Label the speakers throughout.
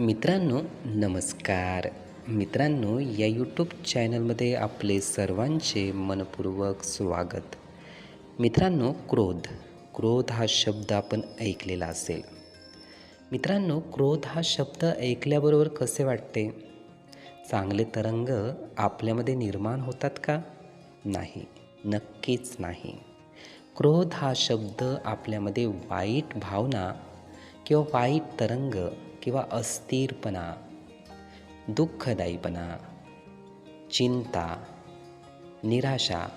Speaker 1: मित्रांनो नमस्कार. मित्रांनो या यूट्यूब चॅनलमध्ये आपले सर्वांचे मनपूर्वक स्वागत. मित्रांनो क्रोध. क्रोध हा शब्द आपण ऐकलेला असेल. मित्रांनो क्रोध हा शब्द ऐकल्याबरोबर कसे वाटते? चांगले तरंग आपल्यामध्ये निर्माण होतात का? नाही नक्कीच नाही. क्रोध हा शब्द आपल्यामध्ये वाईट भावना किंवा वाईट तरंग किंवा अस्थिरपणा दुःखदायीपणा चिंता निराशा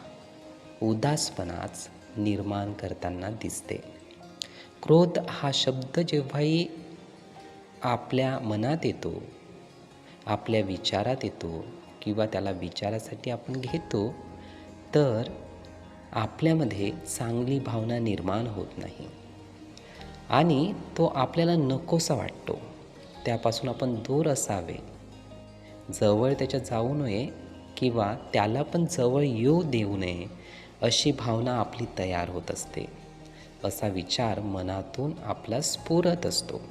Speaker 1: उदासपणाच निर्माण करताना दिसते. क्रोध हा शब्द जेव्हाही आपल्या मनात येतो आपल्या विचारात येतो किंवा त्याला विचारासाठी आपण घेतो तर आपल्यामध्ये चांगली भावना निर्माण होत नाही आणि तो आपल्याला नकोसा वाटतो. त्यापासून आपण दूर असावे. जवळ त्याच्या जाऊ नये किंवा त्याला पण जवळ येऊ देऊ नये अशी भावना आपली तयार होत असते. असा विचार मनातून आपला स्फुरत असतो.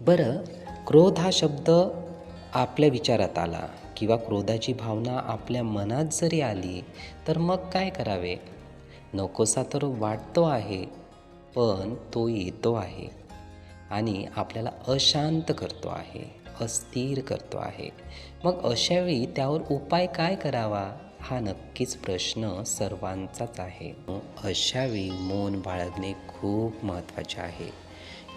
Speaker 1: बरं क्रोध हा शब्द आपल्या विचारात आला किंवा क्रोधाची भावना आपल्या मनात जरी आली तर मग काय करावे? नकोसा तर वाटतो आहे पण तो येतो आहे. आणि आपल्याला अशांत करतो आहे अस्थिर करतो आहे. मग अशावेळी त्यावर उपाय काय करावा? हा नक्कीच प्रश्न सर्वांचाच आहे. अशावेळी मौन बाळगणे खूप महत्त्वाचे आहे.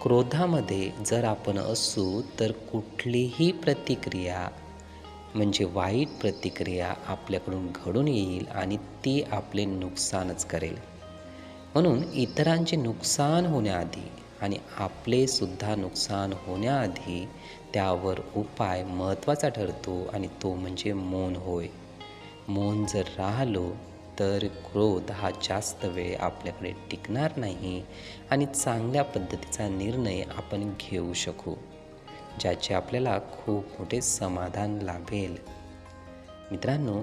Speaker 1: क्रोधामध्ये जर आपण असू तर कुठलीही प्रतिक्रिया म्हणजे वाईट प्रतिक्रिया आपल्याकडून घडून येईल आणि ती आपले नुकसानच करेल. म्हणून इतरांचे नुकसान होण्याआधी आणि आपलेसुद्धा नुकसान होण्याआधी त्यावर उपाय महत्त्वाचा ठरतो आणि तो म्हणजे मौन होय. मौन जर राहिलो तर क्रोध हा जास्त वेळ आपल्याकडे टिकणार नाही आणि चांगल्या पद्धतीचा निर्णय आपण घेऊ शकू ज्याचे आपल्याला खूप मोठे समाधान लाभेल. मित्रांनो